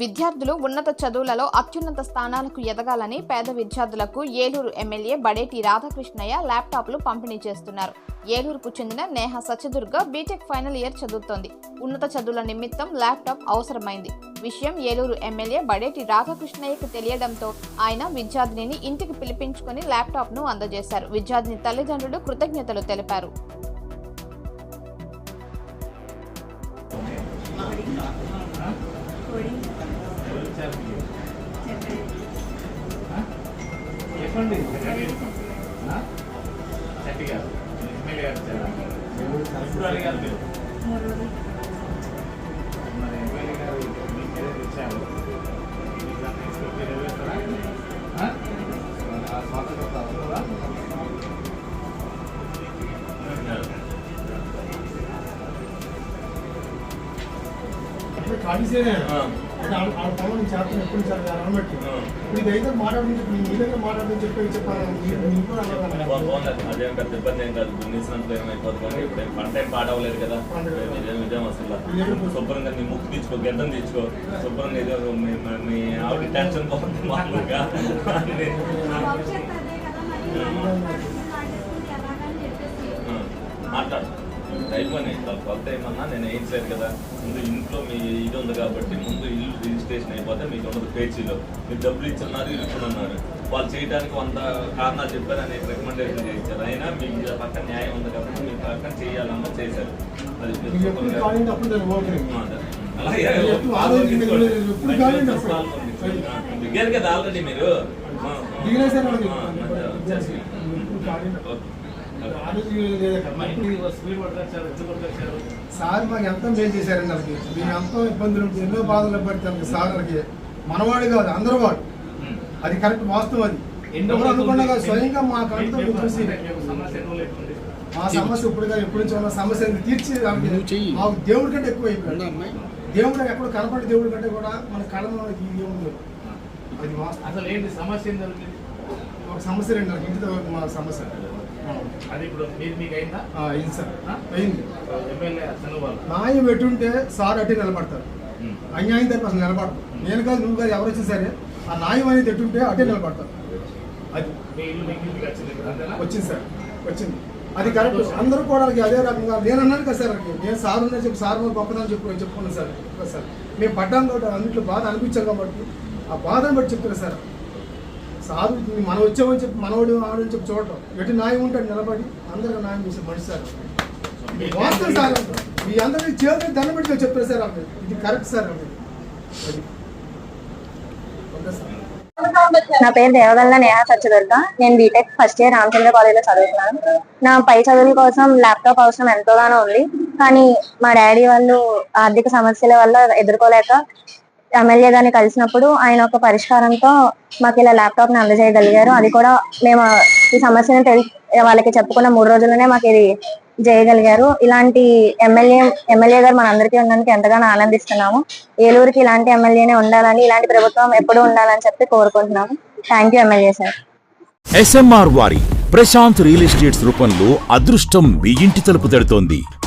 విద్యార్థులు ఉన్నత చదువులలో అత్యున్నత స్థానాలకు ఎదగాలని పేద విద్యార్థులకు ఏలూరు ఎమ్మెల్యే బడేటి రాధాకృష్ణయ్య ల్యాప్టాప్లు పంపిణీ చేస్తున్నారు. ఏలూరుకు చెందిన Neha Satyadurga B Tech final year చదువుతోంది. ఉన్నత చదువుల నిమిత్తం ల్యాప్టాప్ అవసరమైంది. విషయం ఏలూరు ఎమ్మెల్యే బడేటి రాధాకృష్ణయ్యకు తెలియడంతో ఆయన విద్యార్థినిని ఇంటికి పిలిపించుకుని ల్యాప్టాప్ను అందజేశారు. విద్యార్థిని తల్లిదండ్రులు కృతజ్ఞతలు తెలిపారు. చెప్పండి. శెట్టి గారు ఎమ్మెల్యే గారు? ఎప్పుడు అడిగారు మీరు మరి ఎమ్మెల్యే గారు మీకు ఏదైతే ఇచ్చారు ఖాళీసేనే ఆ. అంటే పొలం చేస్తాను ఎప్పుడు సార్ అనబట్టి. ఇప్పుడు ఇదైతే మాట్లాడని చెప్పి నీ దగ్గర మాట్లాడని చెప్పి చెప్పాలి? మీరు నీ కూడా అన్నారు బా- బాగుంది అదేం. పెద్ద ఇబ్బంది ఏం కాదు. దున్నేసినంత ఏమైపోతుంది కానీ ఇప్పుడు పంట ఏం కదా విజయం అసలు. శుభ్రంగా నీ ముక్కు తీసుకో గెద్దం తీసుకో. శుభ్రంగా ఏదో మీ మీ- మీ ఆవిడ టెన్షన్ పోతుంది మామూలుగా. మాట్లాడు. అయిపోయి కొత్త ఏమన్నా నేను ఏం లేదు కదా ముందు ఇంట్లో మీ ఇది ఉంది కాబట్టి ముందు ఇల్లు రిజిస్ట్రేషన్ అయిపోతే మీకు ఉండదు పేచీలో మీరు డబ్బులు ఇచ్చున్నారు ఇప్పుడు ఉన్నారు వాళ్ళు చేయడానికి వంద కారణాలు చెప్పారు అనేక రికమెండేషన్ చేయించారు అయినా మీకు పక్కన న్యాయం ఉంది కాబట్టి మీకు పక్కన చేయాలన్నా చేశారు అది. దిగారు కదా ఆల్రెడీ మీరు ఓకే. సార్ మాకు ఎంతో మేలు చేశారండి వాళ్ళకి మేము ఎంతో ఇబ్బందులు ఉంటే ఎన్నో బాధలు పడితే సార్ వాళ్ళకి మనవాడు కాదు అందరూ వాడు అది కరెక్ట్ వాస్తవం అది. ఎన్నో ఎవరు అనుకున్నా కాదు, స్వయంగా మా మీకు చూసి మా సమస్య ఇప్పుడు కాదు ఎప్పుడు నుంచి ఉన్న సమస్య తీర్చి మాకు దేవుడి కంటే ఎక్కువ అయిపోయింది దేవుడు ఎక్కడ కనపడే దేవుడి కంటే కూడా మన కళలో ఈ దేవుడు అది వాస్తవం. అసలు ఏంటి సమస్య ఒక సమస్య రెండు ఇంటితో మా సమస్య. అది ఇప్పుడు మీరు మీకు అయిందా సార్. అయింది. న్యాయం ఎటుంటే సార్ అట్టే నిలబడతారు. అన్యాయం తప్ప అసలు నిలబడతారు నేను కాదు నువ్వు కాదు ఎవరు వచ్చినా సరే ఆ న్యాయం అనేది ఎటుంటే అట్టే నిలబడతారు. అది. వచ్చింది సార్. వచ్చింది. అది కరెక్ట్. అందరూ కూడా అదే రకంగా నేను అన్నాను కదా సార్. నేను సార్ ఉన్నా చెప్పి సార్ గొప్పదని చెప్పు చెప్పుకున్నాను సార్. సార్. మేము పడ్డాం కాబట్టి అన్నింటిలో బాధ అనిపించాం కాబట్టి ఆ బాధను బట్టి చెప్తున్నా సార్. సారు మనం వచ్చామని చెప్పి మనవాడు ఆడని చెప్పి చూడటం. ఎటు న్యాయం ఉంటాడు నిలబడి అందరూ న్యాయం చేసే మనిషి సార్ వాస్తవం సార్ మీ అందరికీ చేతులు దండం పెట్టి చెప్పారు సార్ వాళ్ళకి. ఇది కరెక్ట్ సార్ వాళ్ళకి. నా పేరు దేవగల్ల నేహా సత్యదుర్గ. నేను బీటెక్ ఫస్ట్ ఇయర్ రామచంద్ర కాలేజ్లో చదువుతున్నాను. నా పై చదువుల కోసం ల్యాప్టాప్ అవసరం ఎంతోగానో ఉంది. కానీ మా డాడీ వాళ్ళు ఆర్థిక సమస్యల వల్ల ఎదుర్కోలేక ఎమ్మెల్యే గారిని కలిసినప్పుడు ఆయన ఒక పరిష్కారంతో మాకు ఇలా ల్యాప్టాప్ని అందజేయగలిగారు. అది కూడా మేము ఈ సమస్యను తెలి వాళ్ళకి చెప్పుకున్న మూడు రోజుల్లోనే మాకు ఇది చేయగలిగారు ఇలాంటి ఎమ్మెల్యే ఎమ్మెల్యే గారు మనందరికీ ఉన్నందుకు ఎంతగానో ఆనందిస్తున్నాము. ఏలూరుకి ఇలాంటి ఎమ్మెల్యేనే ఉండాలని ఇలాంటి ప్రభుత్వం ఎప్పుడూ ఉండాలని చెప్పి కోరుకుంటున్నాము. Thank you MLA sir. SMR వారి ప్రశాంత్ రియల్ ఎస్టేట్స్ రూపంలో అదృష్టం మీ ఇంటి తలుపు తడుతోంది.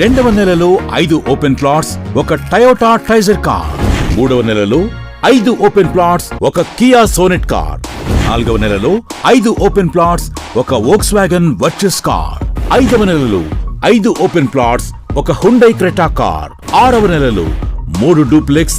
రెండవ నెలలో ఐదు ఓపెన్ ప్లాట్స్ ఒక టయోటా ట్రైజర్ కార్. మూడవ నెలలో ఐదు ఓపెన్ ప్లాట్స్ ఒక కియా సోనెట్ కార్. నాలుగవ నెలలో ఐదు ఓపెన్ ప్లాట్స్ ఒక వోక్స్ వ్యాగన్ వర్చస్ కార్. ఐదవ నెలలో ఐదు ఓపెన్ ప్లాట్స్ ఒక హుండై క్రెటా కార్. ఆరవ నెలలో మూడు డూప్లెక్స్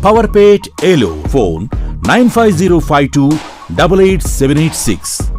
Powerpage ELO phone 95052 88786.